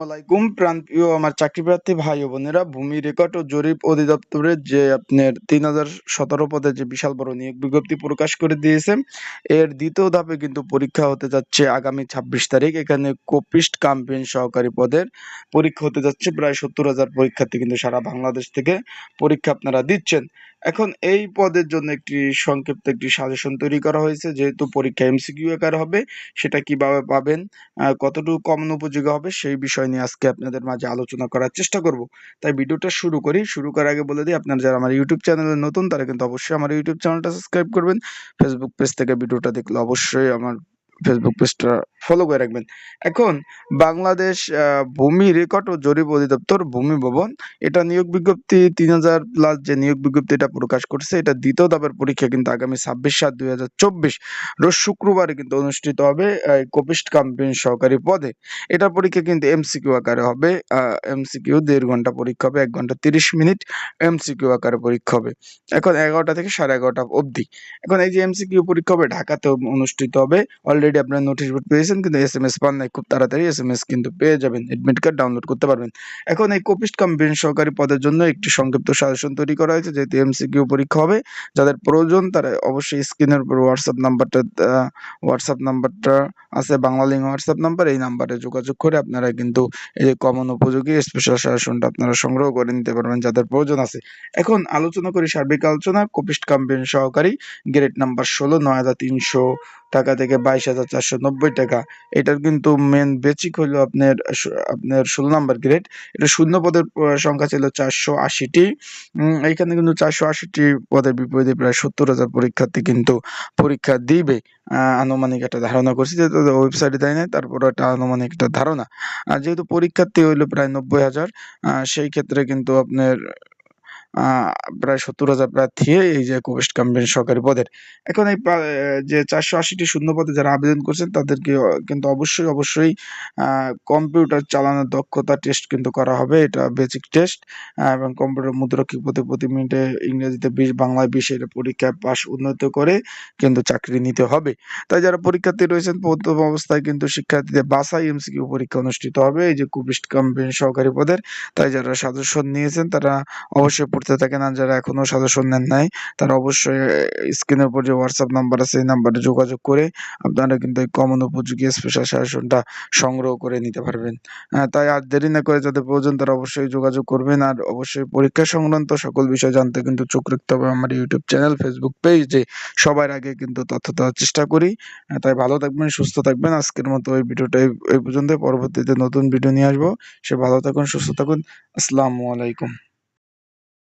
আলাইকুম প্রান্তীয় আমার চাকরি প্রার্থী ভাই ও বোনেরা, ভূমি রেকর্ড ও জরিপ অধিদপ্তরের যে আপনার তিন হাজার সতেরো পদে যে বিশাল বড় নিয়োগ বিজ্ঞপ্তি প্রকাশ করে দিয়েছে, এর দ্বিতীয় ধাপে কিন্তু পরীক্ষা হতে যাচ্ছে আগামী ছাব্বিশ তারিখ। এখানে কোপিস্ট কাম্পেন সহকারী পদের পরীক্ষা হতে যাচ্ছে। প্রায় সত্তর হাজার পরীক্ষার্থী কিন্তু সারা বাংলাদেশ থেকে পরীক্ষা আপনারা দিচ্ছেন। এখন এই পদের জন্য একটি সংক্ষিপ্ত একটি সাজেশন তৈরি করা হয়েছে, যেহেতু পরীক্ষা এমসিকিউ আকার হবে, সেটা কীভাবে পাবেন কতটুকু কমন উপযোগী হবে সেই বিষয় নিয়ে আজকে আপনাদের মাঝে আলোচনা করার চেষ্টা করব। তাই ভিডিওটা শুরু করি। শুরু করার আগে বলে দিই, আপনারা যারা আমার ইউটিউব চ্যানেলে নতুন, তারা কিন্তু অবশ্যই আমার ইউটিউব চ্যানেলটা সাবস্ক্রাইব করবেন। ফেসবুক পেজ থেকে ভিডিওটা দেখলে অবশ্যই আমার ফেসবুক পেজটা ফলো করে রাখবেন। এখন বাংলাদেশ ভূমি রেকর্ড ও জরিপ অধিদপ্তর, ভূমি ভবন, এটা নিয়োগ বিজ্ঞপ্তি তিন হাজার প্লাস যে নিয়োগ বিজ্ঞপ্তি এটা প্রকাশ করছে, এটা দ্বিতীয় ধাপের পরীক্ষা কিন্তু আগামী ছাব্বিশ সাত দুই হাজার চব্বিশ। রোজ শুক্রবারে কিন্তু অনুষ্ঠিত হবে কোপিস্ট কাম্পেন সহকারী পদে। এটা পরীক্ষা কিন্তু এমসিকিউ আকারে হবে এমসিকিউ দেড় ঘণ্টা পরীক্ষা হবে, এক ঘণ্টা তিরিশ মিনিট এমসিকিউ আকারে পরীক্ষা হবে। এখন এগারোটা থেকে সাড়ে এগারোটা অবধি। এখন এই যে এমসিকিউ পরীক্ষা হবে ঢাকাতে অনুষ্ঠিত হবে। অলরেডি আপনারা নোটিশ বোর্ড পেয়েছেন কিন্তু এস এম এস পান নাই, খুব তাড়াতাড়ি এস এম এস কিন্তু পেয়ে যাবেন এডমিট কার্ড ডাউনলোড করতে পারবেন। এখন এই কোপিস্ট কাম্পেন সহকারী পদের জন্য একটি সংক্ষিপ্ত সাজেশন তৈরি করা হয়েছে, যেহেতু এমসিকিউ পরীক্ষা হবে। যাদের প্রয়োজন তারা অবশ্যই স্ক্রিনের উপর হোয়াটসঅ্যাপ নাম্বারটা হোয়াটসঅ্যাপ নাম্বারটা আছে, বাংলা লিঙ্ক হোয়াটসঅ্যাপ নাম্বার এই নাম্বারে যোগাযোগ করে আপনারা কিন্তু এই যে কমন উপযোগী স্পেশাল সাজেশনটা আপনারা সংগ্রহ করে নিতে পারবেন যাদের প্রয়োজন আছে। এখন আলোচনা করি সার্বিক আলোচনা কোপিস্ট কাম্পেন সহকারী গ্রেড নাম্বার ষোলো, নয় হাজার তিনশো টাকা থেকে বাইশ হাজার চারশো নব্বই টাকা। এটার কিন্তু মেন বেচিক হলো আপনার আপনার ষোলো নাম্বার গ্রেড এটা শূন্য পদের সংখ্যা ছিল চারশো আশিটি। উম, এইখানে কিন্তু চারশো আশিটি পদের বিপরীতে প্রায় সত্তর হাজার পরীক্ষার্থী কিন্তু পরীক্ষা দিবে। আনুমানিক একটা ধারণা করছি যেহেতু ওয়েবসাইটে দেয় নাই তারপর একটা আনুমানিক একটা ধারণা। আর যেহেতু পরীক্ষার্থী হইল প্রায় নব্বই হাজার সেই ক্ষেত্রে কিন্তু আপনার প্রায় সত্তর হাজার প্রার্থী এই যে কোভিড কাম্পেন সরকারি পদের। এখন এই যে চারশো আশিটি শূন্য পদে যারা আবেদন করছেন, তাদেরকে কিন্তু অবশ্যই অবশ্যই কম্পিউটার চালানোর দক্ষতা টেস্ট কিন্তু করা হবে। এটা বেসিক টেস্ট এবং কম্পিউটার মুদ্রাক্ষিক প্রতি প্রতি মিনিটে ইংরেজিতে বিশ, বাংলায় বিশ এর পরীক্ষায় পাশ উন্নত করে কিন্তু চাকরি নিতে হবে। তাই যারা পরীক্ষার্থী রয়েছেন, প্রথম অবস্থায় কিন্তু শিক্ষার্থীদের বাসাই এমসিকিউ পরীক্ষা অনুষ্ঠিত হবে। এই যে কুবিস্ট কাম্পেন সহকারী পদের, তাই যারা সাজেশন নিয়েছেন, তারা অবশ্যই পড়তে থাকেন আর যারা এখনও সাজেশন নেন নাই তারা অবশ্যই স্ক্রিনের উপর যে হোয়াটসঅ্যাপ নাম্বার আছে এই নাম্বারে যোগাযোগ করে আপনারা কিন্তু এই কমন উপযোগী স্পেশাল সাজেশনটা সংগ্রহ করে নিতে পারবেন। আহ, তাই আর দেরি না করে যাদের প্রয়োজন তারা অবশ্যই যোগাযোগ করবেন আর অবশ্যই পরীক্ষা সংক্রান্ত সকল বিষয় জানতে কিন্তু চোখ রাখতে হবে আমার ইউটিউব চ্যানেল ফেসবুক পেজে সবার আগে কিন্তু তথ্য দেওয়ার চেষ্টা করি। আহ, তাই ভালো থাকবেন সুস্থ থাকবেন। আজকের মতো এই ভিডিওটা এই পর্যন্ত পরবর্তীতে নতুন ভিডিও নিয়ে আসব। সে ভালো থাকুন সুস্থ থাকুন। আসসালামু আলাইকুম।